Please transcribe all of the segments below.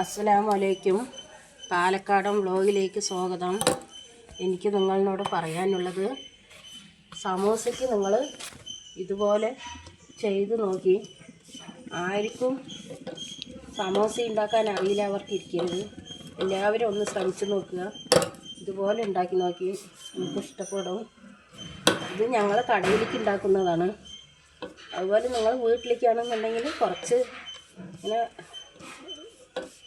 അസ്സലാമു അലൈക്കും പാലക്കാടൻ വ്ലോഗിലേക്ക് സ്വാഗതം. എനിക്ക് നിങ്ങളോട് പറയാനുള്ളത് സമോസയ്ക്ക് നിങ്ങൾ ഇതുപോലെ ചെയ്ത് നോക്കി. ആർക്കും സമോസ ഉണ്ടാക്കാൻ അറിയില്ല അവർക്ക് ഇരിക്കരുത് എല്ലാവരും ഒന്ന് ശ്രമിച്ചു നോക്കുക. ഇതുപോലെ ഉണ്ടാക്കി നോക്കി നമുക്ക് ഇഷ്ടപ്പെടും. ഇത് ഞങ്ങൾ കടയിലേക്ക് ഉണ്ടാക്കുന്നതാണ്. അതുപോലെ നിങ്ങൾ വീട്ടിലേക്കാണെന്നുണ്ടെങ്കിൽ കുറച്ച് ഇങ്ങനെ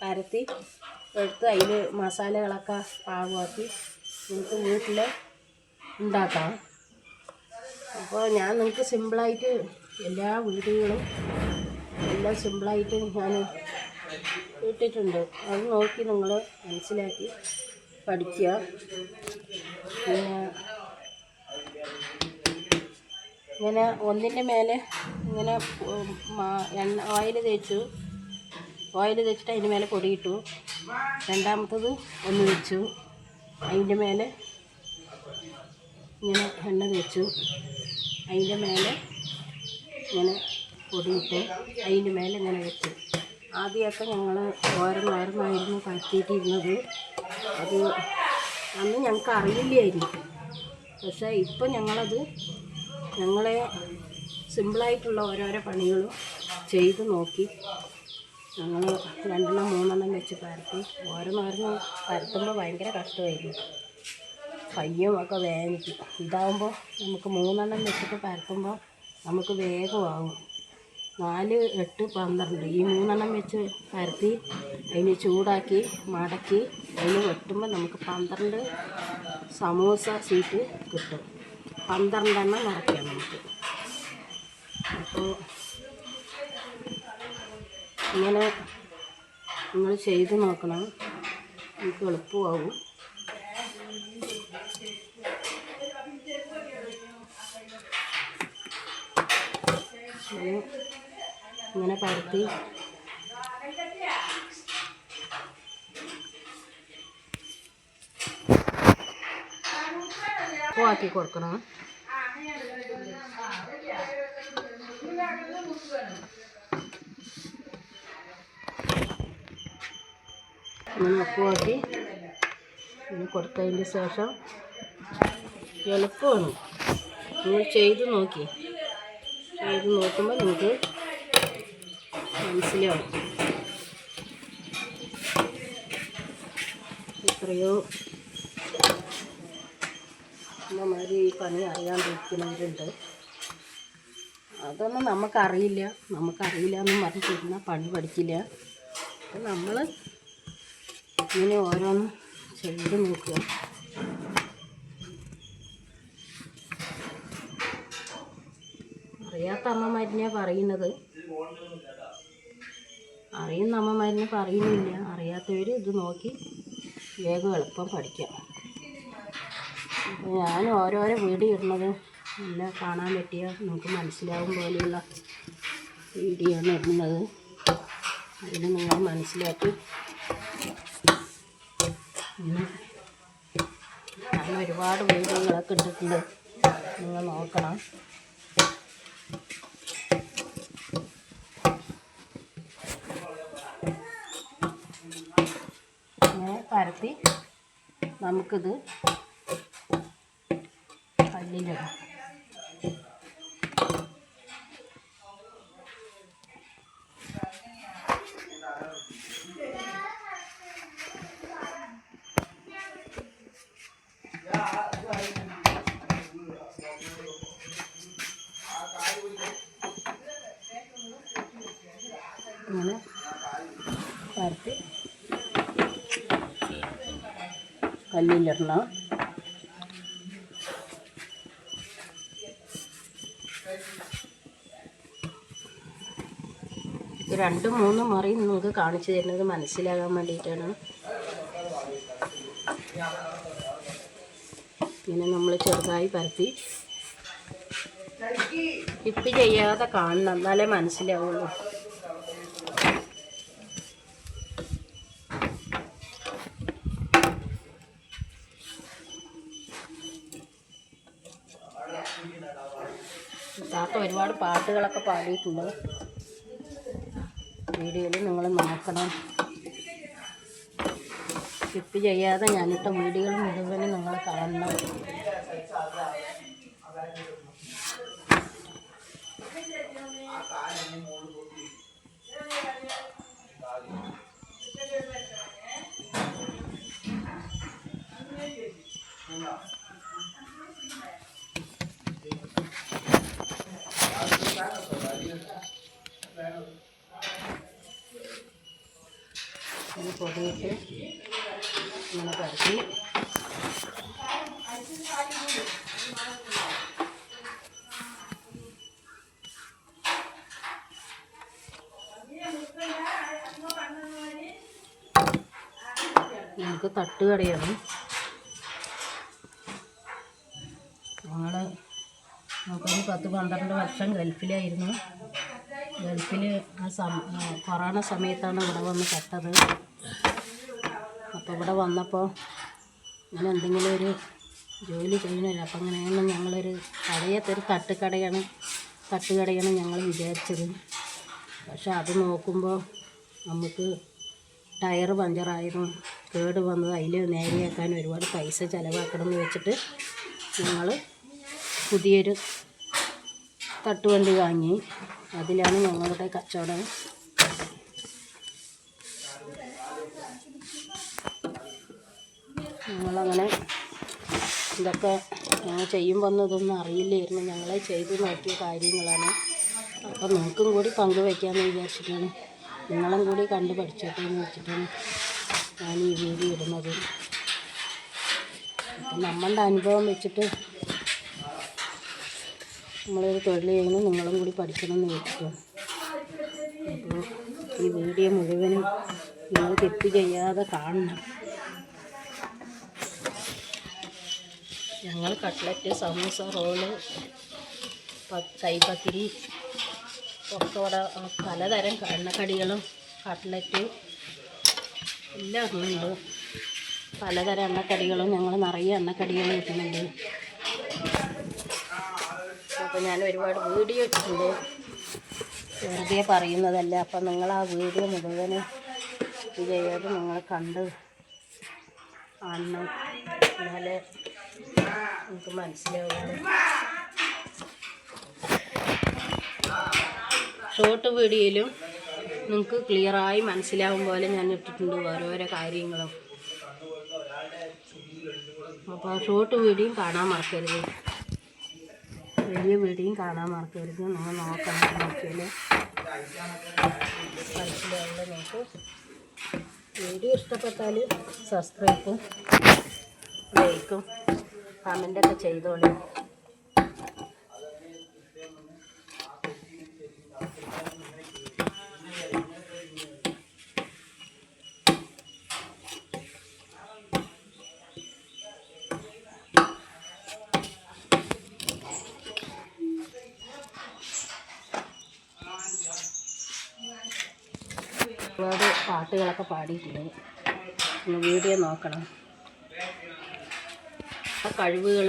പരത്തി എടുത്ത് അതിൽ മസാലകളൊക്കെ പാകമാക്കി നിങ്ങൾക്ക് വീട്ടിൽ ഉണ്ടാക്കാം. അപ്പോൾ ഞാൻ നിങ്ങൾക്ക് സിമ്പിളായിട്ട് എല്ലാ വീഡിയോകളും എല്ലാം സിമ്പിളായിട്ട് ഞാൻ ഇട്ടിട്ടുണ്ട്. അത് നോക്കി നിങ്ങൾ മനസ്സിലാക്കി പഠിക്കുക. പിന്നെ ഇങ്ങനെ ഒന്നിന്റെ മേലെ ഇങ്ങനെ എണ്ണ ഓയിൽ തേച്ചു. ഓയിൽ തെച്ചിട്ട് അതിന്റെ മേലെ പൊടിയിട്ടു. രണ്ടാമത്തത് ഒന്ന് വെച്ചു. അതിന്റെ മേലെ ഇങ്ങനെ എണ്ണ തേച്ചു. അതിന്റെ മേലെ ഇങ്ങനെ പൊടിയിട്ട്. അതിന്റെ മേലെ ഇങ്ങനെ വെച്ചു. ആദ്യമൊക്കെ ഞങ്ങൾ ഓരോന്നോരോന്നായിരുന്നു പരത്തിയിട്ടിരുന്നത്. അത് അന്ന് ഞങ്ങൾക്ക് അറിയില്ലായിരുന്നു പക്ഷേ ഇപ്പം ഞങ്ങളത് ഞങ്ങളെ സിമ്പിളായിട്ടുള്ള ഓരോരോ പണികളും ചെയ്ത് നോക്കി. ഞങ്ങൾ രണ്ടെണ്ണം മൂന്നെണ്ണം വെച്ച് പരത്തി. ഓരോന്നോരോന്ന് പരത്തുമ്പോൾ ഭയങ്കര കഷ്ടമായിരുന്നു കയ്യും ഒക്കെ വേദനിക്കും ഇതാവുമ്പോൾ നമുക്ക് മൂന്നെണ്ണം വെച്ചിട്ട് പരത്തുമ്പോൾ നമുക്ക് വേഗമാകും നാല് എട്ട് പന്ത്രണ്ട്. ഈ മൂന്നെണ്ണം വെച്ച് പരത്തി അതിന് ചൂടാക്കി മടക്കി അതിന് വെട്ടുമ്പോൾ നമുക്ക് പന്ത്രണ്ട് സമൂസ സീറ്റ് കിട്ടും. പന്ത്രണ്ടെണ്ണം നിറയ്ക്കാം നമുക്ക്. അപ്പോൾ ഇങ്ങനെ നിങ്ങൾ ചെയ്ത് നോക്കണം. നമുക്ക് എളുപ്പമാവും. ഇങ്ങനെ പരത്തി. ആക്കി കൊടുക്കണം. ഇങ്ങനെ ഉപ്പുമാക്കി ഇങ്ങനെ കൊടുത്തതിന് ശേഷം എളുപ്പമാണ്. നിങ്ങൾ ചെയ്ത് നോക്കി. ചെയ്ത് നോക്കുമ്പോൾ നിങ്ങൾക്ക് മനസ്സിലാവും. എത്രയോ അമ്മമാര് ഈ പണി അറിയാണ്ടിരിക്കുന്നവരുണ്ട്. അതൊന്നും നമുക്കറിയില്ല. നമുക്കറിയില്ല എന്നും പറഞ്ഞിട്ടിരുന്ന പണി പഠിക്കില്ല. അപ്പം നമ്മൾ ഇങ്ങനെ ഓരോന്നും ചെയ്ത് നോക്കുക അറിയാത്ത അമ്മമാരിനെ പറയുന്നത്. അറിയുന്ന അമ്മമാരിനെ പറയുന്നില്ല. അറിയാത്തവർ ഇത് നോക്കി വേഗം എളുപ്പം പഠിക്കാം. ഞാൻ ഓരോരോ വീഡിയോ ഇടുന്നത് എല്ലാം കാണാൻ പറ്റിയ നമുക്ക് മനസ്സിലാവും പോലെയുള്ള വീഡിയോ ആണ് ഇടുന്നത്. അതിന് നിങ്ങൾ മനസ്സിലാക്കി ഞാൻ ഒരുപാട് വീഡിയോകളൊക്കെ ഇട്ടിട്ടുണ്ട്. നിങ്ങൾ നോക്കണം. ഇങ്ങനെ പരത്തി നമുക്കിത് കല്ലിലിടാം ഇങ്ങനെ പരത്തി കല്ലിലിടണം. രണ്ടും മൂന്നും മറി നിങ്ങൾക്ക് കാണിച്ചു തരുന്നത് മനസ്സിലാകാൻ വേണ്ടിയിട്ടാണ്. ഇങ്ങനെ നമ്മൾ ചെറുതായി പരത്തി. ഇപ്പം ചെയ്യാതെ കാണണം. എന്നാലേ മനസ്സിലാവുള്ളൂ താത്ത ഒരുപാട് പാട്ടുകളൊക്കെ പാടിയിട്ടുണ്ട്. വീഡിയോയിൽ നിങ്ങൾ നോക്കണം. സ്കിപ്പ് ചെയ്യാതെ ഞാനിട്ട വീഡിയോകൾ മുഴുവനും നിങ്ങൾ കാണണം. ഈ പൊടിയിട്ട് ഇങ്ങനെ പരത്തി നമുക്ക് തട്ടുകടയാണ്. ഞങ്ങൾ നമുക്കൊരു പത്ത് പന്ത്രണ്ട് വർഷം ഗൾഫിലായിരുന്നു. ഗൾഫിൽ ആ സം കൊറോണ സമയത്താണ് ഇവിടെ വന്ന് പെട്ടത് അപ്പോൾ ഇവിടെ വന്നപ്പോൾ ഇങ്ങനെ എന്തെങ്കിലും ഒരു ജോലി ചെയ്യണമല്ലോ. അപ്പം അങ്ങനെയാണ് ഞങ്ങളൊരു കടയത്തൊരു തട്ടുകടയാണ് തട്ടുകടയാണ് ഞങ്ങൾ വിചാരിച്ചത്. പക്ഷെ അത് നോക്കുമ്പോൾ നമുക്ക് ടയർ പഞ്ചറായതും കേട് വന്നത് അതിൽ നേരെയാക്കാൻ ഒരുപാട് പൈസ ചിലവാക്കണം എന്ന് വെച്ചിട്ട് ഞങ്ങൾ പുതിയൊരു തട്ടുവണ്ടി വാങ്ങി. അതിലാണ് ഞങ്ങളുടെ കച്ചവടം. ഞങ്ങളങ്ങനെ ഇതൊക്കെ ഞങ്ങൾ ചെയ്യുമ്പോൾ ഒന്നും അറിയില്ലായിരുന്നു. ഞങ്ങളെ ചെയ്ത് നോക്കിയ കാര്യങ്ങളാണ്. അപ്പം നിങ്ങൾക്കും കൂടി പങ്കുവയ്ക്കാമെന്ന് വിചാരിച്ചിട്ടാണ്. നിങ്ങളും കൂടി കണ്ട് പഠിച്ചോട്ടെ എന്ന് വെച്ചിട്ടാണ് ഞാൻ ഈ വീഡിയോ ഇടുന്നത്. നമ്മളുടെ അനുഭവം വെച്ചിട്ട് നമ്മളൊരു തൊഴിൽ ചെയ്യുന്നു നിങ്ങളും കൂടി പഠിക്കണം എന്ന് വെച്ചിട്ടാണ് അപ്പോൾ ഈ വീഡിയോ മുഴുവനും നിങ്ങൾ തെറ്റ് ചെയ്യാതെ കാണണം. ഞങ്ങൾ കട്ട്ലറ്റ് സമൂസ റോൾ കൈപ്പത്തിരി പൊക്കോട പലതരം എണ്ണക്കടികളും കട്ട്ലറ്റ് എല്ലാം ഉണ്ട്. പലതരം എണ്ണക്കടികളും ഞങ്ങൾ നിറയെ എണ്ണക്കടികൾ കിട്ടുന്നുണ്ട് അപ്പോൾ ഞാൻ ഒരുപാട് വീഡിയോ ഇട്ടിട്ടുണ്ട്. വെറുതെ പറയുന്നതല്ല. അപ്പം നിങ്ങൾ ആ വീഡിയോ മുഴുവനും ചെയ്യാതെ നിങ്ങൾ കണ്ട് കാണണം. എന്നാലേ നമുക്ക് മനസ്സിലാവുള്ളൂ. ഷോർട്ട് വീഡിയോയിലും നിങ്ങൾക്ക് ക്ലിയറായി മനസ്സിലാവും പോലെ ഞാൻ ഇട്ടിട്ടുണ്ട് ഓരോരോ കാര്യങ്ങളും. അപ്പോൾ ഷോർട്ട് വീഡിയോയും കാണാൻ മറക്കരുത്. വലിയ വീഡിയോയും കാണാൻ മറക്കരുത്. നമ്മൾ നോക്കണം നോക്കിയാൽ വീഡിയോ ഇഷ്ടപ്പെട്ടാൽ സബ്സ്ക്രൈബും ലൈക്കും കമന്റൊക്കെ ചെയ്തോളൂ. ഒരുപാട് പാട്ടുകളൊക്കെ പാടിയിട്ടുണ്ട്. വീഡിയോ നോക്കണം. ആ കഴിവുകൾ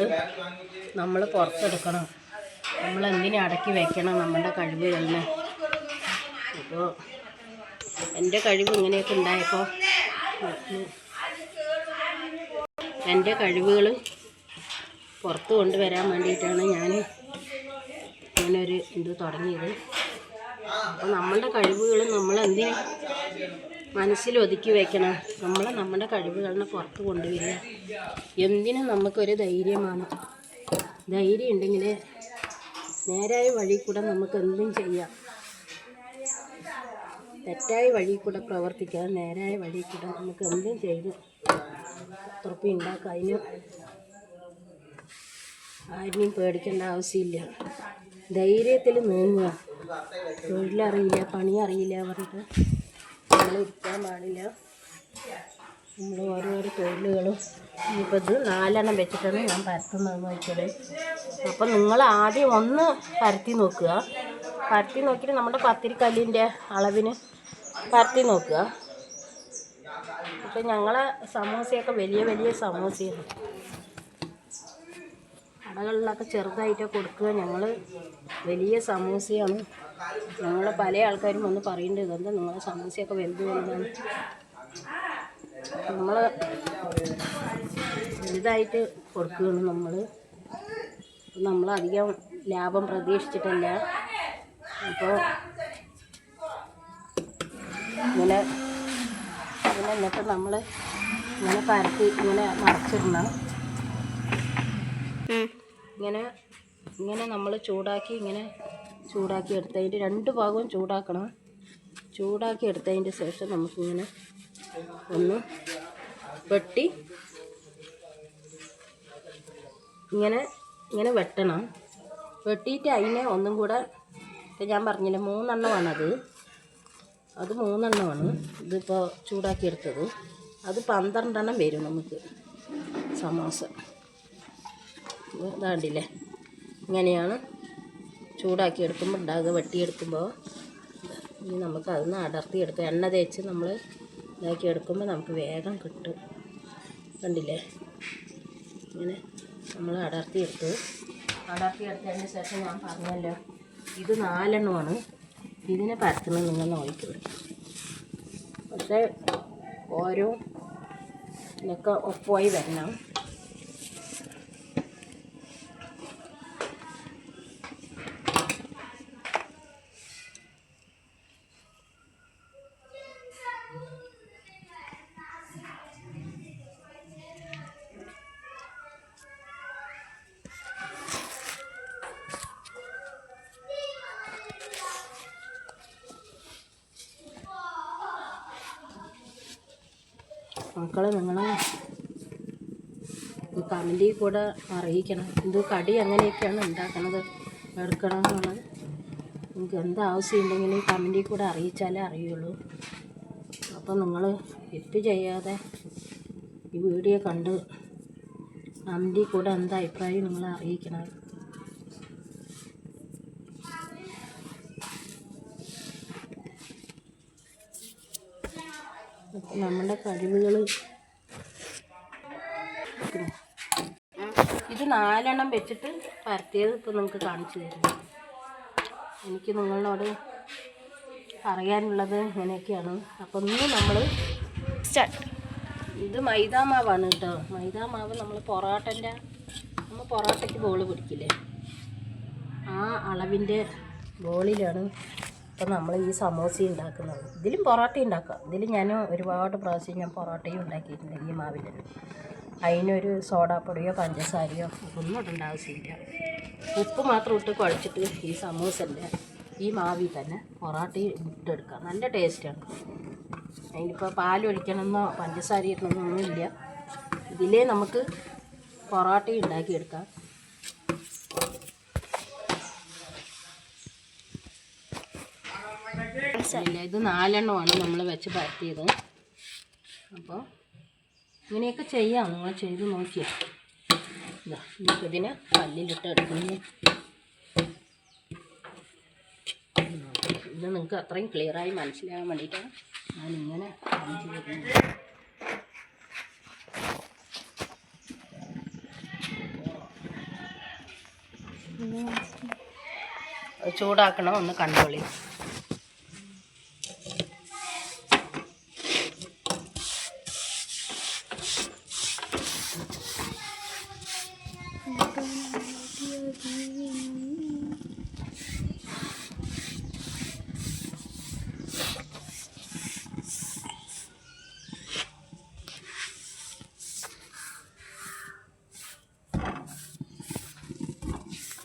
നമ്മൾ പുറത്തെടുക്കണം. നമ്മൾ എന്തിനു അടക്കി വെക്കണം നമ്മുടെ കഴിവുകളിനെ. ഇപ്പോൾ എന്റെ കഴിവ് ഇങ്ങനെയൊക്കെ ഉണ്ടായപ്പോൾ എന്റെ കഴിവുകൾ പുറത്ത് കൊണ്ടുവരാൻ വേണ്ടിയിട്ടാണ് ഞാൻ ഇങ്ങനൊരു ഇത് തുടങ്ങിയത്. അപ്പോൾ നമ്മളുടെ കഴിവുകൾ നമ്മൾ എന്തിനു മനസ്സിൽ ഒതുക്കി വയ്ക്കണം നമ്മൾ നമ്മുടെ കഴിവുകളിനെ പുറത്ത് കൊണ്ടുവരിക. എന്തിനും നമുക്കൊരു ധൈര്യമാണ്. ധൈര്യം ഉണ്ടെങ്കിൽ നേരായ വഴി കൂടെ നമുക്ക് എന്തും ചെയ്യാം. തെറ്റായ വഴി കൂടെ പ്രവർത്തിക്കാതെ നേരായ വഴി കൂടെ നമുക്ക് എന്തും ചെയ്ത് തുറപ്പി ഉണ്ടാക്കാം. അതിന് ആരെയും പേടിക്കേണ്ട ആവശ്യമില്ല. ധൈര്യത്തിൽ നീങ്ങുക. തൊഴിലറിയില്ല പണി അറിയില്ല പറഞ്ഞിട്ട് നമ്മൾ ഇരിക്കാൻ പാടില്ല. നമ്മൾ ഓരോരോ തൊഴിലുകളും ഇനിയിപ്പോൾ ഇത് നാലെണ്ണം വെച്ചിട്ടാണ് ഞാൻ പരത്തുന്നതെന്ന് വെച്ചാൽ അപ്പം നിങ്ങൾ ആദ്യം ഒന്ന് പരത്തി നോക്കുക. പരത്തി നോക്കിയിട്ട് നമ്മുടെ പത്തിരിക്കല്ലിന്റെ അളവിന് പരത്തി നോക്കുക. ഇപ്പം ഞങ്ങളെ സമൂസയൊക്കെ വലിയ വലിയ സമൂസയാണ്. കടകളിലൊക്കെ ചെറുതായിട്ട് കൊടുക്കുക. ഞങ്ങൾ വലിയ സമൂസയാണ്. ഞങ്ങൾ പല ആൾക്കാരും വന്ന് പറയുന്നുണ്ട് ഇതെന്താ നിങ്ങളെ സമൂസയൊക്കെ വലുത് വലുതാണ് നമ്മൾ വലുതായിട്ട് കൊടുക്കുകയാണ് നമ്മൾ നമ്മളധികം ലാഭം പ്രതീക്ഷിച്ചിട്ടില്ല. അപ്പോൾ ഇങ്ങനെ ഇങ്ങനെ എന്നിട്ട് നമ്മൾ ഇങ്ങനെ പരത്തി ഇങ്ങനെ മറച്ചിടണം. ഇങ്ങനെ ഇങ്ങനെ നമ്മൾ ചൂടാക്കി ഇങ്ങനെ ചൂടാക്കി എടുത്തതിന്റെ രണ്ട് ഭാഗവും ചൂടാക്കണം. ചൂടാക്കി എടുത്തതിന്റെ ശേഷം നമുക്കിങ്ങനെ ഒന്ന് വെട്ടി ഇങ്ങനെ ഇങ്ങനെ വെട്ടണം. വെട്ടിയിട്ട് അതിനെ ഒന്നും കൂടെ ഞാൻ പറഞ്ഞില്ല മൂന്നെണ്ണമാണത്. അത് മൂന്നെണ്ണമാണ്. ഇതിപ്പോൾ ചൂടാക്കിയെടുത്തത് അത് പന്ത്രണ്ടെണ്ണം വരും നമുക്ക് സമോസ. ഇതാണ്ടില്ലേ? ഇങ്ങനെയാണ് ചൂടാക്കി എടുക്കുമ്പോൾ ഉണ്ടാകുക വെട്ടിയെടുക്കുമ്പോൾ ഇനി നമുക്ക് അടർത്തി അടർത്തിയെടുത്ത് എണ്ണ തേച്ച് നമ്മൾ ഇതാക്കി എടുക്കുമ്പോൾ നമുക്ക് വേഗം കിട്ടും. കണ്ടില്ലേ? ഇങ്ങനെ നമ്മൾ അടർത്തി എടുത്ത്. അടർത്തി അടർത്തിയെടുത്തതിന് ശേഷം ഞാൻ പറഞ്ഞല്ലോ ഇത് നാലെണ്ണമാണ്. ഇതിനെ പരത്തുന്നത് നിങ്ങൾ നോക്കിക്കോ പക്ഷേ ഓരോ ഇതിനൊക്കെ ഒപ്പമായി വരണം. കമന്റിൽ കൂടെ അറിയിക്കണം. എന്തോ കടി അങ്ങനെയൊക്കെയാണ് ഉണ്ടാക്കുന്നത് എടുക്കണം എന്നുള്ളത് നിങ്ങൾക്ക് എന്ത് ആവശ്യം ഉണ്ടെങ്കിലും കമന്റിൽ കൂടെ അറിയിച്ചാലേ അറിയുള്ളൂ. അപ്പോൾ നിങ്ങൾ തെറ്റ് ചെയ്യാതെ ഈ വീഡിയോ കണ്ട് കമന്റിൽ കൂടെ എന്താ അഭിപ്രായം നിങ്ങൾ അറിയിക്കണം. നമ്മുടെ കഴിവുകൾ നാലെണ്ണം വെച്ചിട്ട് പരത്തിയത് ഇപ്പോൾ നിങ്ങൾക്ക് കാണിച്ചു തരുന്നു എനിക്ക് നിങ്ങളോട് പറയാനുള്ളത് ഇങ്ങനെയൊക്കെയാണ്. അപ്പം ഇന്ന് നമ്മൾ സ്റ്റാർട്ട് ഇത് മൈദാ മാവാണ് കേട്ടോ. മൈദാ മാവ് നമ്മൾ പൊറോട്ടന്റെ നമ്മൾ പൊറോട്ടയ്ക്ക് ബോൾ പിടിക്കില്ലേ? ആ അളവിന്റെ ബോളിലാണ് ഇപ്പം നമ്മൾ ഈ സമോസ ഉണ്ടാക്കുന്നത്. ഇതിലും പൊറോട്ട ഉണ്ടാക്കാം. ഇതിൽ ഞാൻ ഒരുപാട് പ്രാവശ്യം ഞാൻ പൊറോട്ടയും ഉണ്ടാക്കിയിട്ടുണ്ട് ഈ മാവിൽ അതിനൊരു സോഡാപ്പൊടിയോ പഞ്ചസാരയോ ഒന്നും ഇടേണ്ട ആവശ്യമില്ല. ഉപ്പ് മാത്രം ഇട്ട് കുഴച്ചിട്ട് ഈ സമൂസന്റെ ഈ മാവിൽ തന്നെ പൊറാട്ടി ഇട്ടെടുക്കാം. നല്ല ടേസ്റ്റാണ് അതിനിപ്പോൾ പാലൊഴിക്കണമെന്നോ പഞ്ചസാര ഇടണമെന്നോ ഇല്ല. ഇതിലേ നമുക്ക് പൊറാട്ട ഉണ്ടാക്കിയെടുക്കാം. ഇത് നാലെണ്ണമാണ് നമ്മൾ വെച്ച് പരത്തിയത്. അപ്പോൾ ഇങ്ങനെയൊക്കെ ചെയ്യാം. നിങ്ങൾ ചെയ്ത് നോക്കിയാൽ ഇതാ നമുക്കിതിനെ കല്ലിലിട്ട് എടുക്കുന്നു. ഇത് നിങ്ങൾക്ക് അത്രയും ക്ലിയറായി മനസ്സിലാകാൻ വേണ്ടിയിട്ടാണ് ഞാനിങ്ങനെ കാണിച്ചു തരുന്നത് ചൂടാക്കണം? ഒന്ന് കണ്ടോളി.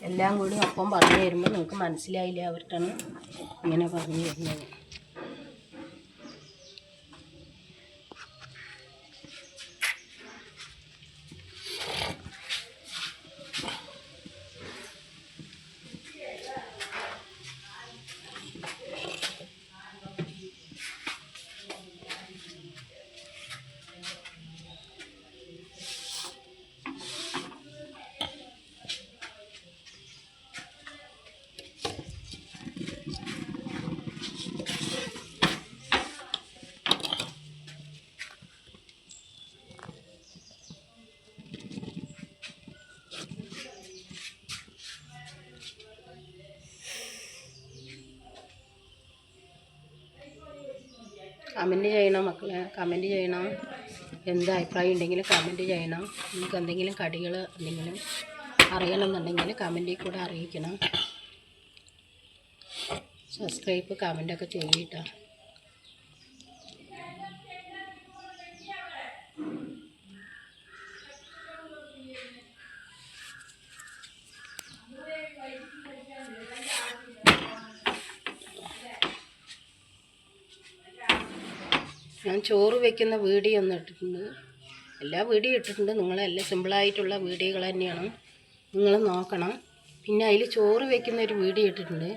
എല്ലാം കൂടി ഒപ്പം പറഞ്ഞു തരുമ്പോൾ നിങ്ങൾക്ക് മനസ്സിലായില്ല അവർക്കാണ് ഇങ്ങനെ പറഞ്ഞു തരുന്നത്. കമന്റ് ചെയ്യണം മക്കളെ. കമന്റ് ചെയ്യണം. എന്ത് അഭിപ്രായം ഉണ്ടെങ്കിൽ കമന്റ് ചെയ്യണം. നിങ്ങൾക്ക് എന്തെങ്കിലും കടികൾ എന്തെങ്കിലും അറിയണമെന്നുണ്ടെങ്കിൽ കമന്റിൽ കൂടെ അറിയിക്കണം. സബ്സ്ക്രൈബ് കമന്റൊക്കെ ചെയ്യട്ടോ ഞാൻ ചോറ് വെക്കുന്ന വീഡിയോ ഒന്ന് ഇട്ടിട്ടുണ്ട്. എല്ലാ വീഡിയോ ഇട്ടിട്ടുണ്ട്. നിങ്ങളെല്ലാം സിമ്പിളായിട്ടുള്ള വീഡിയോകൾ തന്നെയാണ്. നിങ്ങൾ നോക്കണം. പിന്നെ അതിൽ ചോറ് വെക്കുന്ന ഒരു വീഡിയോ ഇട്ടിട്ടുണ്ട്.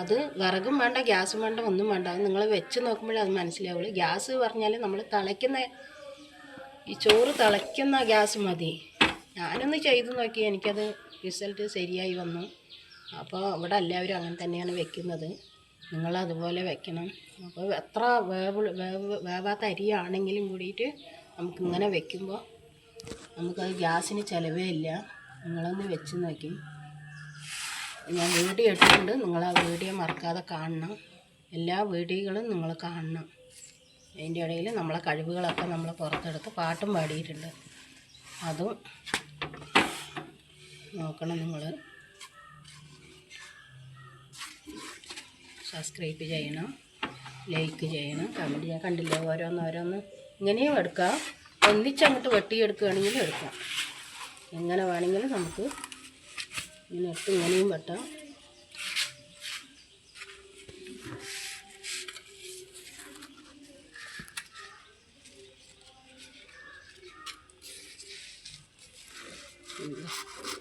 അത് വിറകും വേണ്ട ഗ്യാസും വേണ്ട ഒന്നും വേണ്ട. അത് നിങ്ങൾ വെച്ച് നോക്കുമ്പോഴേ അത് മനസ്സിലാവുള്ളൂ. ഗ്യാസ് പറഞ്ഞാൽ നമ്മൾ തിളയ്ക്കുന്ന ഈ ചോറ് തിളയ്ക്കുന്ന ഗ്യാസ് മതി. ഞാനൊന്ന് ചെയ്ത് നോക്കി. എനിക്കത് റിസൾട്ട് ശരിയായി വന്നു. അപ്പോൾ ഇവിടെ എല്ലാവരും അങ്ങനെ തന്നെയാണ് വെക്കുന്നത്. നിങ്ങളതുപോലെ വെക്കണം. അപ്പോൾ എത്ര വേവ് വേവ് വേവാത്ത അരിയാണെങ്കിലും കൂടിയിട്ട് നമുക്കിങ്ങനെ വെക്കുമ്പോൾ നമുക്കത് ഗ്യാസിന് ചിലവേ ഇല്ല. നിങ്ങളൊന്ന് വെച്ച് നോക്കും. ഞാൻ വീഡിയോ ഇട്ടിട്ടുണ്ട്. നിങ്ങൾ ആ വീഡിയോ മറക്കാതെ കാണണം. എല്ലാ വീഡിയോകളും നിങ്ങൾ കാണണം. അതിന്റെ ഇടയിൽ നമ്മളെ കഴിവുകളൊക്കെ നമ്മൾ പുറത്തെടുത്ത് പാട്ടും പാടിയിട്ടുണ്ട്. അതും നോക്കണം നിങ്ങൾ. സബ്സ്ക്രൈബ് ചെയ്യണം ലൈക്ക് ചെയ്യണം കമന്റ് ചെയ്യാൻ കണ്ടില്ല ഓരോന്ന് ഓരോന്ന്? ഇങ്ങനെയും എടുക്കാം. ഒന്നിച്ചങ്ങോട്ട് വെട്ടിയെടുക്കുകയാണെങ്കിലും എടുക്കാം. എങ്ങനെ വേണമെങ്കിലും നമുക്ക് ഇങ്ങനെ ഇട്ട് ഇങ്ങനെയും വെട്ടാം.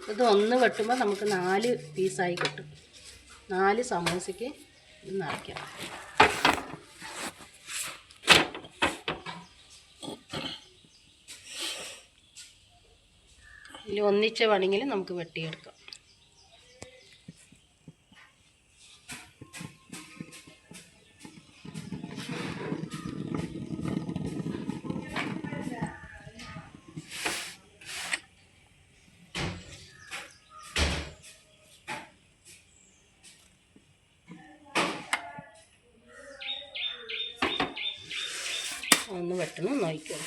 ഇത് ഒന്ന് വെട്ടുമ്പോൾ നമുക്ക് നാല് പീസായി കിട്ടും. നാല് സമോസയ്ക്ക് നിറയ്ക്കാം ഇതിൽ ഒന്നിച്ച് വേണമെങ്കിൽ നമുക്ക് വെട്ടിയെടുക്കാം. ഒന്ന് വെട്ടണം നോക്കിക്കോ